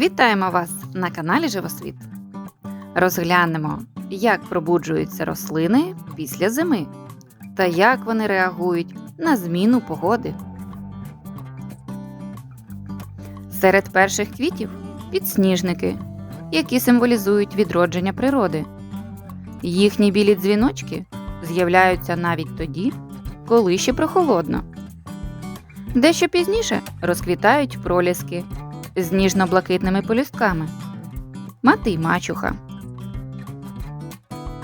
Вітаємо вас на каналі Живосвіт. Розглянемо, як пробуджуються рослини після зими та як вони реагують на зміну погоди. Серед перших квітів підсніжники, які символізують відродження природи. Їхні білі дзвіночки з'являються навіть тоді, коли ще прохолодно. Дещо пізніше розквітають проліски з ніжно-блакитними полюстками, мати й мачуха.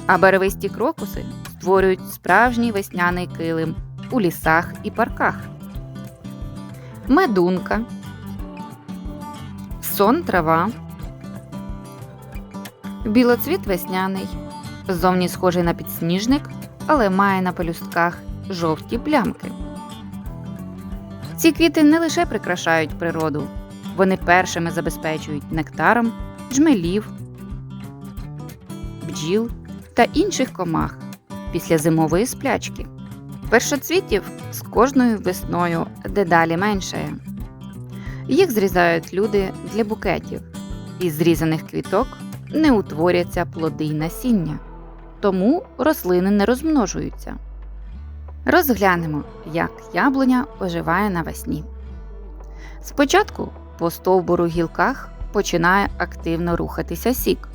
А барвисті крокуси створюють справжній весняний килим у лісах і парках. Медунка, сон трава, білоцвіт весняний, зовні схожий на підсніжник, але має на пелюстках жовті плямки. Ці квіти не лише прикрашають природу, вони першими забезпечують нектаром, джмелів, бджіл та інших комах після зимової сплячки. Першоцвітів з кожною весною дедалі меншає. Їх зрізають люди для букетів. Із зрізаних квіток не утворяться плоди й насіння, тому рослини не розмножуються. Розглянемо, як яблуня оживає навесні. Спочатку по стовбуру гілках починає активно рухатися сік,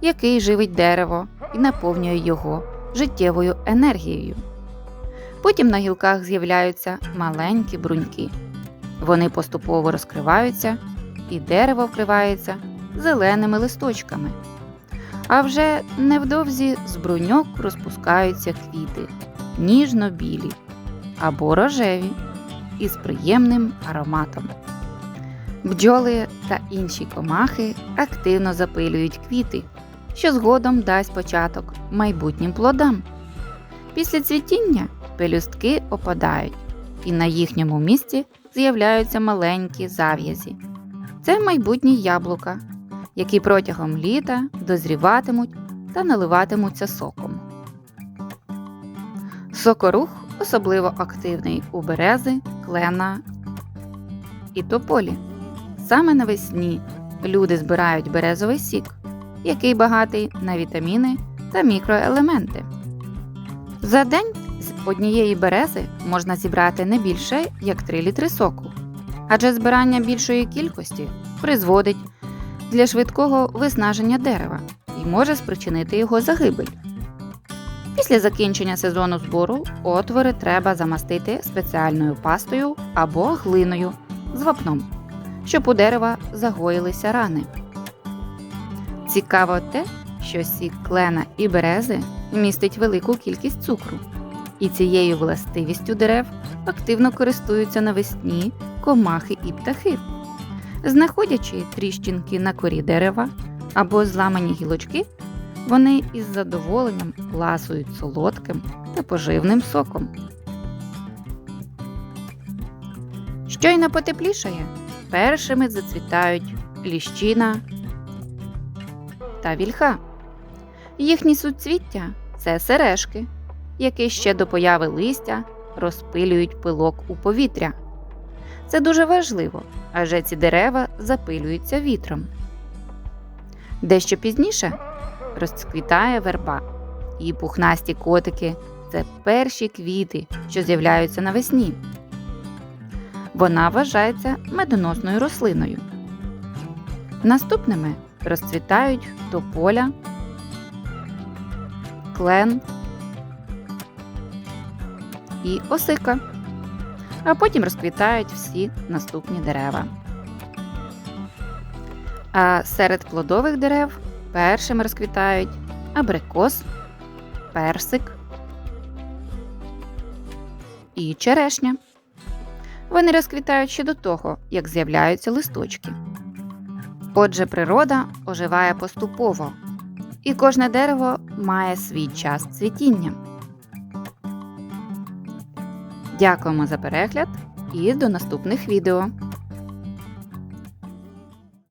який живить дерево і наповнює його життєвою енергією. Потім на гілках з'являються маленькі бруньки. Вони поступово розкриваються, і дерево вкривається зеленими листочками. А вже невдовзі з бруньок розпускаються квіти ніжно-білі або рожеві із приємним ароматом. Бджоли та інші комахи активно запилюють квіти, що згодом дасть початок майбутнім плодам. Після цвітіння пелюстки опадають, і на їхньому місці з'являються маленькі зав'язі. Це майбутні яблука, які протягом літа дозріватимуть та наливатимуться соком. Сокорух особливо активний у берези, клена і тополі. Саме навесні люди збирають березовий сік, який багатий на вітаміни та мікроелементи. За день з однієї берези можна зібрати не більше як 3 літри соку, адже збирання більшої кількості призводить для швидкого виснаження дерева і може спричинити його загибель. Після закінчення сезону збору отвори треба замастити спеціальною пастою або глиною з вапном щоб у дерева загоїлися рани. Цікаво те, що сік клена і берези містить велику кількість цукру, і цією властивістю дерев активно користуються навесні комахи і птахи. Знаходячи тріщинки на корі дерева або зламані гілочки, вони із задоволенням ласують солодким та поживним соком. Щойно потеплішає, першими зацвітають ліщина та вільха. Їхні суцвіття це сережки, які ще до появи листя розпилюють пилок у повітря. Це дуже важливо, адже ці дерева запилюються вітром. Дещо пізніше розцвітає верба, і пухнасті котики це перші квіти, що з'являються навесні. Вона вважається медоносною рослиною. Наступними розцвітають тополя, клен і осика, а потім розквітають всі наступні дерева. А серед плодових дерев першими розквітають абрикос, персик і черешня. Вони розквітають ще до того, як з'являються листочки. Отже, природа оживає поступово, і кожне дерево має свій час цвітіння. Дякуємо за перегляд і до наступних відео!